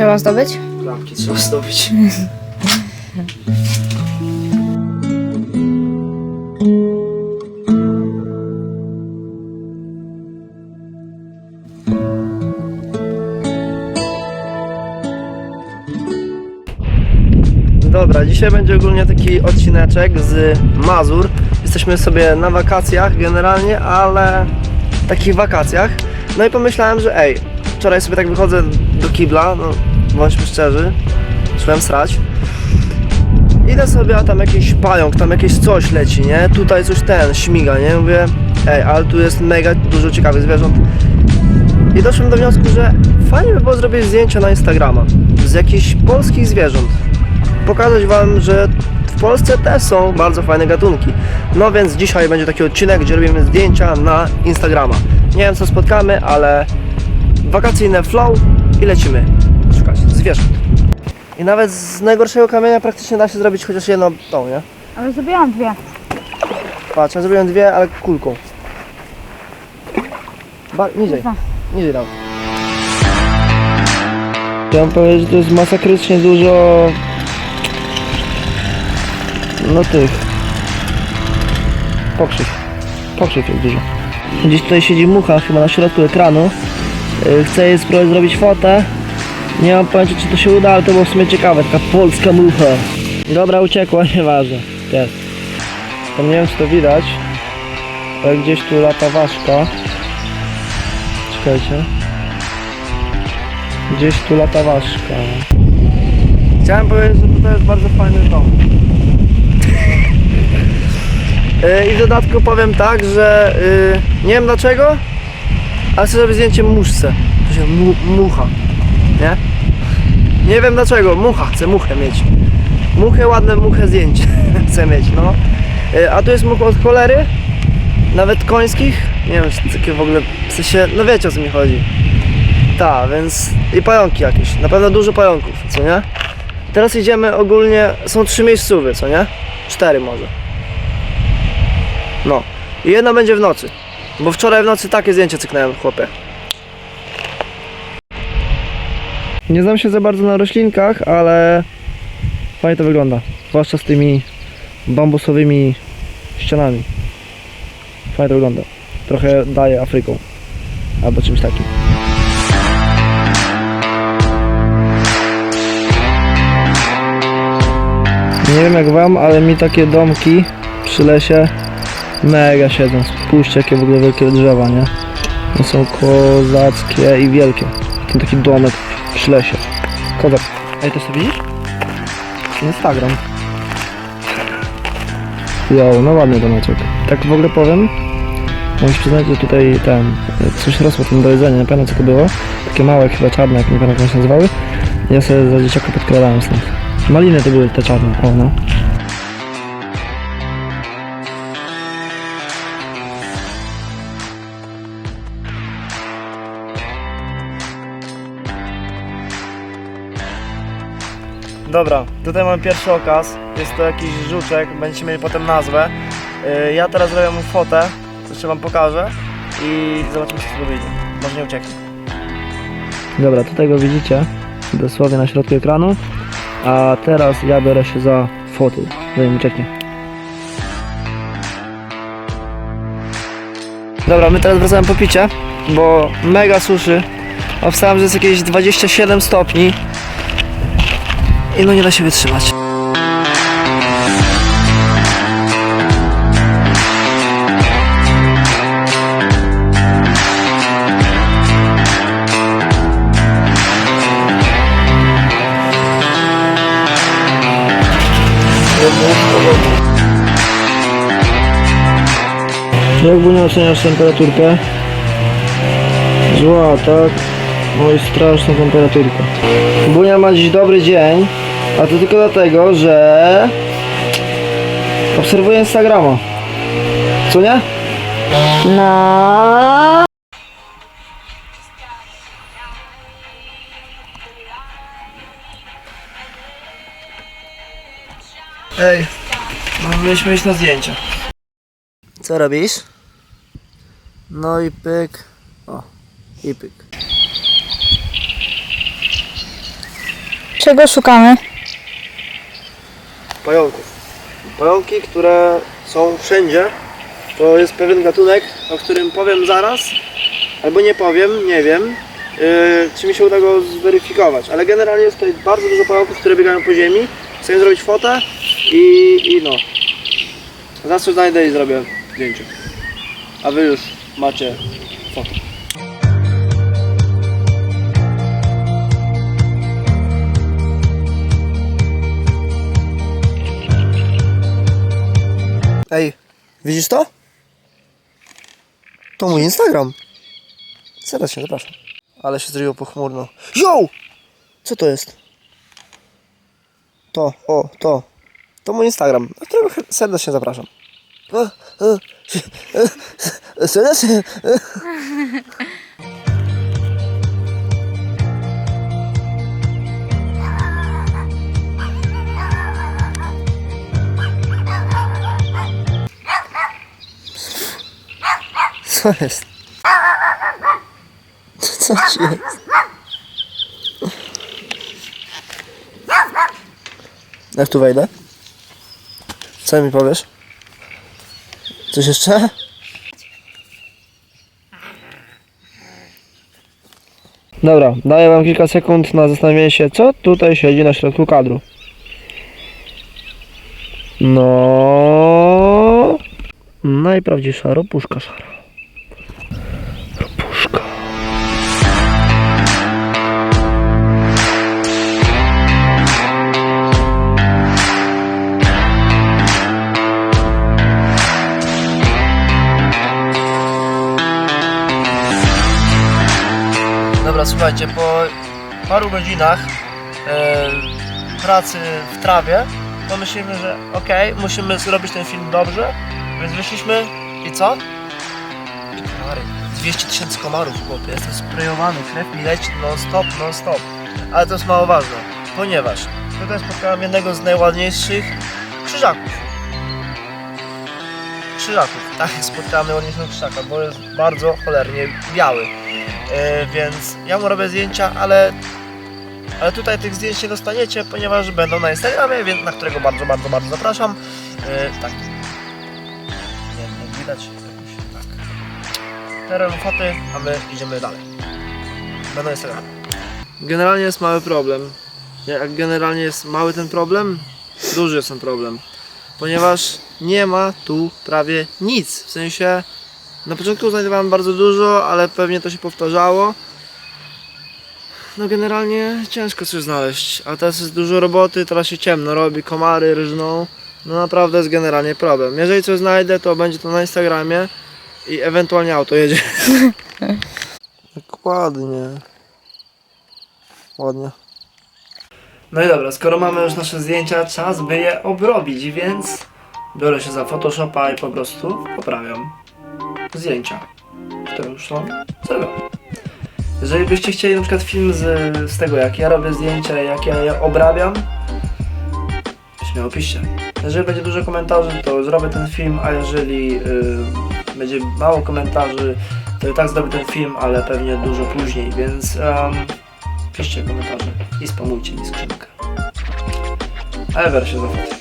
trzeba zdobyć? Lampki trzeba zdobyć. Dobra, dzisiaj będzie ogólnie taki odcineczek z Mazur. Jesteśmy sobie na wakacjach generalnie, ale takich wakacjach. No i pomyślałem, że ej, wczoraj sobie tak wychodzę do kibla, no bądźmy szczerzy, szłem srać. Idę sobie, a tam jakiś pająk, tam jakieś coś leci, nie? Tutaj coś ten, śmiga, nie? Mówię, ej, ale tu jest mega dużo ciekawych zwierząt. I doszłem do wniosku, że fajnie by było zrobić zdjęcia na Instagrama z jakichś polskich zwierząt. Pokazać Wam, że w Polsce też są bardzo fajne gatunki. No więc dzisiaj będzie taki odcinek, gdzie robimy zdjęcia na Instagrama. Nie wiem co spotkamy, ale wakacyjne flow i lecimy zwierząt. I nawet z najgorszego kamienia praktycznie da się zrobić chociaż jedną tą, nie? Ale zrobiłam dwie. Patrz, ja zrobiłem dwie, ale kulką. Ba niżej, Dwa. niżej dał. Chciałem powiedzieć, że to jest masakrycznie dużo... No tych... Pokrzyw. Pokrzyw jest dużo. Gdzieś tutaj siedzi mucha chyba na środku ekranu. Yy, Chcę jej spróbować zrobić fotę. Nie mam pojęcia czy to się uda, ale to było w sumie ciekawe. Taka polska mucha. Dobra, uciekła, nieważne. Jest. Tam nie wiem czy to widać, ale gdzieś tu lata ważka. Czekajcie. Gdzieś tu lata ważka. Chciałem powiedzieć, że to jest bardzo fajny dom. Yy, I w dodatku powiem tak, że yy, nie wiem dlaczego, ale chcę zrobić zdjęcie muszce. To się mu, mucha, nie? Nie wiem dlaczego, mucha, chcę muchę mieć. Muchę, ładne muchę zdjęcie chcę mieć, no. Yy, A tu jest much od cholery, nawet końskich. Nie wiem, takie w ogóle, w sensie, no wiecie o co mi chodzi. Tak, więc i pająki jakieś, na pewno dużo pająków, co nie? Teraz idziemy ogólnie, są trzy miejscówy, co nie? Cztery może. No. I jedna będzie w nocy. Bo wczoraj w nocy takie zdjęcie cyknąłem, chłopie. Nie znam się za bardzo na roślinkach, ale fajnie to wygląda. Zwłaszcza z tymi bambusowymi ścianami. Fajnie to wygląda. Trochę daje Afryką. Albo czymś takim. Nie wiem jak wam, ale mi takie domki przy lesie mega siedzą. Spójrzcie jakie w ogóle wielkie drzewa, nie? One są kozackie i wielkie. Ten taki domek przy lesie. Kozak. Ej, to sobie widzisz? Instagram. Jo, no ładny domeczek. Tak w ogóle powiem, Muszę przyznać, że tutaj ten, coś rosło tam do jedzenia, nie pamiętam co to było. Takie małe, chyba czarne, jak nie pamiętam jak się nazywały. Ja sobie za dzieciaka podkradałem stąd. Maliny to były te czarne, o no. Dobra, tutaj mamy pierwszy okaz. Jest to jakiś żuczek, będziecie mieli potem nazwę. Yy, Ja teraz zrobię mu fotę, jeszcze wam pokażę i zobaczymy co tego wyjdzie. Może nie ucieknie. Dobra, tutaj go widzicie, dosłownie na środku ekranu. A teraz ja biorę się za foty, zanim ucieknie. Dobra, my teraz wracamy po picie, bo mega suszy. Obstałem, że jest jakieś 27 stopni. I no nie da się wytrzymać. Jak Bunia oceniasz temperaturkę? Zła, tak? Oj, straszna temperaturka. Bunia ma dziś dobry dzień, a to tylko dlatego, że obserwuję Instagrama. Co nie? No. Ej, mieliśmy iść na zdjęcia. Co robisz? No i pyk. O, i pyk. Czego szukamy? Pająków. Pająki, które są wszędzie. To jest pewien gatunek, o którym powiem zaraz, albo nie powiem, nie wiem, yy, czy mi się uda go zweryfikować. Ale generalnie jest tutaj bardzo dużo pająków, które biegają po ziemi. Chcę zrobić fotę i, i no. Zaraz coś znajdę i zrobię zdjęcie. A wy już macie fotę. Ej, widzisz to? To mój Instagram. Serdecznie zapraszam. Ale się zrobiło pochmurno. Yo! Co to jest? To, o, to. To mój Instagram, na którego serdecznie zapraszam. Serdecznie. Co jest? Co ci jest? Jak tu wejdę? Co mi powiesz? Coś jeszcze? Dobra, daję wam kilka sekund na zastanowienie się, co tutaj siedzi na środku kadru. No... Najprawdziwsza ropuszka szara. Słuchajcie, po paru godzinach e, pracy w trawie, to myślimy, że okej, musimy zrobić ten film dobrze, więc wyszliśmy i co? I komary. 200 tysięcy komarów, chłopie, jestem sprayowany, krew mi leci non stop, non stop. Ale to jest mało ważne, ponieważ tutaj spotkałem jednego z najładniejszych krzyżaków. Krzyżaków, tak, spotkałem najładniejszego krzyżaka, bo jest bardzo cholernie biały. E, więc ja mu robię zdjęcia, ale, ale tutaj tych zdjęć nie dostaniecie, ponieważ będą na Instagramie, więc na którego bardzo, bardzo, bardzo zapraszam. E, tak. Nie wiem, jak widać jakoś tak. Teren foty, a my idziemy dalej. Będą na Instagramie. Generalnie jest mały problem. Jak generalnie jest mały ten problem, duży jest ten problem. Ponieważ nie ma tu prawie nic. W sensie na początku znajdowałem bardzo dużo, ale pewnie to się powtarzało. No generalnie ciężko coś znaleźć, a teraz jest dużo roboty, teraz się ciemno robi, komary ryżną. No naprawdę jest generalnie problem. Jeżeli coś znajdę, to będzie to na Instagramie i ewentualnie auto jedzie. tak ładnie. Ładnie. No i dobra, skoro mamy już nasze zdjęcia, czas by je obrobić, więc biorę się za Photoshopa i po prostu poprawiam zdjęcia, które już są zrobione. Jeżeli byście chcieli na przykład film z, z tego, jak ja robię zdjęcia, jak ja je obrabiam, śmiało piszcie. Jeżeli będzie dużo komentarzy, to zrobię ten film, a jeżeli y, będzie mało komentarzy, to i tak zrobię ten film, ale pewnie dużo później, więc piszcie komentarze i spamujcie mi skrzynkę. Ever się zachwyci.